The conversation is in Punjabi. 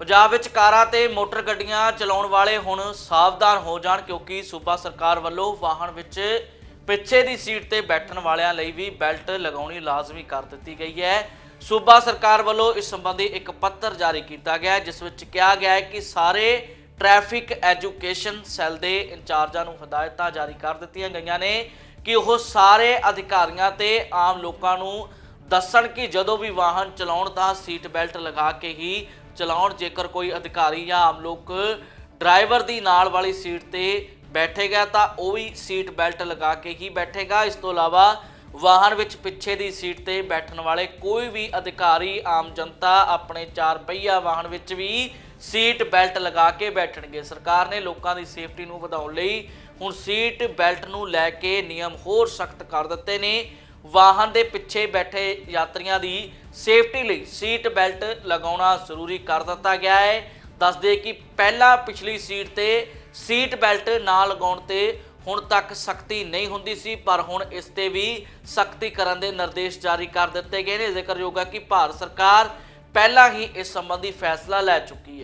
ਪੰਜਾਬ ਵਿੱਚ ਕਾਰਾਂ ਤੇ ਮੋਟਰ ਗੱਡੀਆਂ ਚਲਾਉਣ ਵਾਲੇ ਹੁਣ ਸਾਵਧਾਨ ਹੋ ਜਾਣ ਕਿਉਂਕਿ ਸੂਬਾ ਸਰਕਾਰ ਵੱਲੋਂ ਵਾਹਨ ਵਿੱਚ ਪਿੱਛੇ ਦੀ ਸੀਟ ਤੇ ਬੈਠਣ ਵਾਲਿਆਂ ਲਈ ਵੀ ਬੈਲਟ ਲਗਾਉਣੀ ਲਾਜ਼ਮੀ ਕਰ ਦਿੱਤੀ ਗਈ ਹੈ। ਸੂਬਾ ਸਰਕਾਰ ਵੱਲੋਂ ਇਸ ਸੰਬੰਧੀ ਇੱਕ ਪੱਤਰ ਜਾਰੀ ਕੀਤਾ ਗਿਆ ਜਿਸ ਵਿੱਚ ਕਿਹਾ ਗਿਆ ਹੈ ਕਿ ਸਾਰੇ ਟ੍ਰੈਫਿਕ ਐਜੂਕੇਸ਼ਨ ਸੈੱਲ ਦੇ ਇੰਚਾਰਜਾਂ ਨੂੰ ਹਦਾਇਤਾਂ ਜਾਰੀ ਕਰ ਦਿੱਤੀਆਂ ਗਈਆਂ ਨੇ ਕਿ ਉਹ ਸਾਰੇ ਅਧਿਕਾਰੀਆਂ ਤੇ ਆਮ ਲੋਕਾਂ ਨੂੰ ਦੱਸਣ ਕਿ ਜਦੋਂ ਵੀ ਵਾਹਨ ਚਲਾਉਣ ਤਾਂ ਸੀਟ ਬੈਲਟ ਲਗਾ ਕੇ ਹੀ ਚਲਾਉਣ ਜੇਕਰ ਕੋਈ ਅਧਿਕਾਰੀ ਜਾਂ ਆਮ ਲੋਕ ਡਰਾਈਵਰ ਦੀ ਨਾਲ ਵਾਲੀ ਸੀਟ ਤੇ ਬੈਠੇਗਾ ਤਾਂ ਉਹ ਵੀ ਸੀਟ ਬੈਲਟ ਲਗਾ ਕੇ ਹੀ ਬੈਠੇਗਾ। ਇਸ ਤੋਂ ਇਲਾਵਾ ਵਾਹਨ ਵਿੱਚ ਪਿੱਛੇ ਦੀ ਸੀਟ ਤੇ ਬੈਠਣ ਵਾਲੇ ਕੋਈ ਵੀ ਅਧਿਕਾਰੀ, ਆਮ ਜਨਤਾ ਆਪਣੇ ਚਾਰ ਪਹੀਆ ਵਾਹਨ ਵਿੱਚ ਵੀ ਸੀਟ ਬੈਲਟ ਲਗਾ ਕੇ ਬੈਠਣਗੇ। ਸਰਕਾਰ ਨੇ ਲੋਕਾਂ ਦੀ ਸੇਫਟੀ ਨੂੰ ਵਧਾਉਣ ਲਈ ਹੁਣ ਸੀਟ ਬੈਲਟ ਨੂੰ ਲੈ ਕੇ ਨਿਯਮ ਹੋਰ ਸਖਤ ਕਰ ਦਿੱਤੇ ਨੇ। ਵਾਹਨ ਦੇ ਪਿੱਛੇ ਬੈਠੇ ਯਾਤਰੀਆਂ ਦੀ ਸੇਫਟੀ ਲਈ ਸੀਟ ਬੈਲਟ ਲਗਾਉਣਾ ਜ਼ਰੂਰੀ ਕਰ ਦਿੱਤਾ ਗਿਆ ਹੈ। ਦੱਸਦੇ ਕਿ ਪਹਿਲਾਂ ਪਿਛਲੀ ਸੀਟ ਤੇ ਸੀਟ ਬੈਲਟ ਨਾ ਲਗਾਉਣ ਤੇ ਹੁਣ ਤੱਕ ਸਖਤੀ ਨਹੀਂ ਹੁੰਦੀ ਸੀ, ਪਰ ਹੁਣ ਇਸ ਤੇ ਵੀ ਸਖਤੀ ਕਰਨ ਦੇ ਨਿਰਦੇਸ਼ ਜਾਰੀ ਕਰ ਦਿੱਤੇ ਗਏ ਨੇ। ਜ਼ਿਕਰਯੋਗ ਹੈ ਕਿ ਭਾਰਤ ਸਰਕਾਰ ਪਹਿਲਾਂ ਹੀ ਇਸ ਸੰਬੰਧੀ ਫੈਸਲਾ ਲੈ ਚੁੱਕੀ ਹੈ।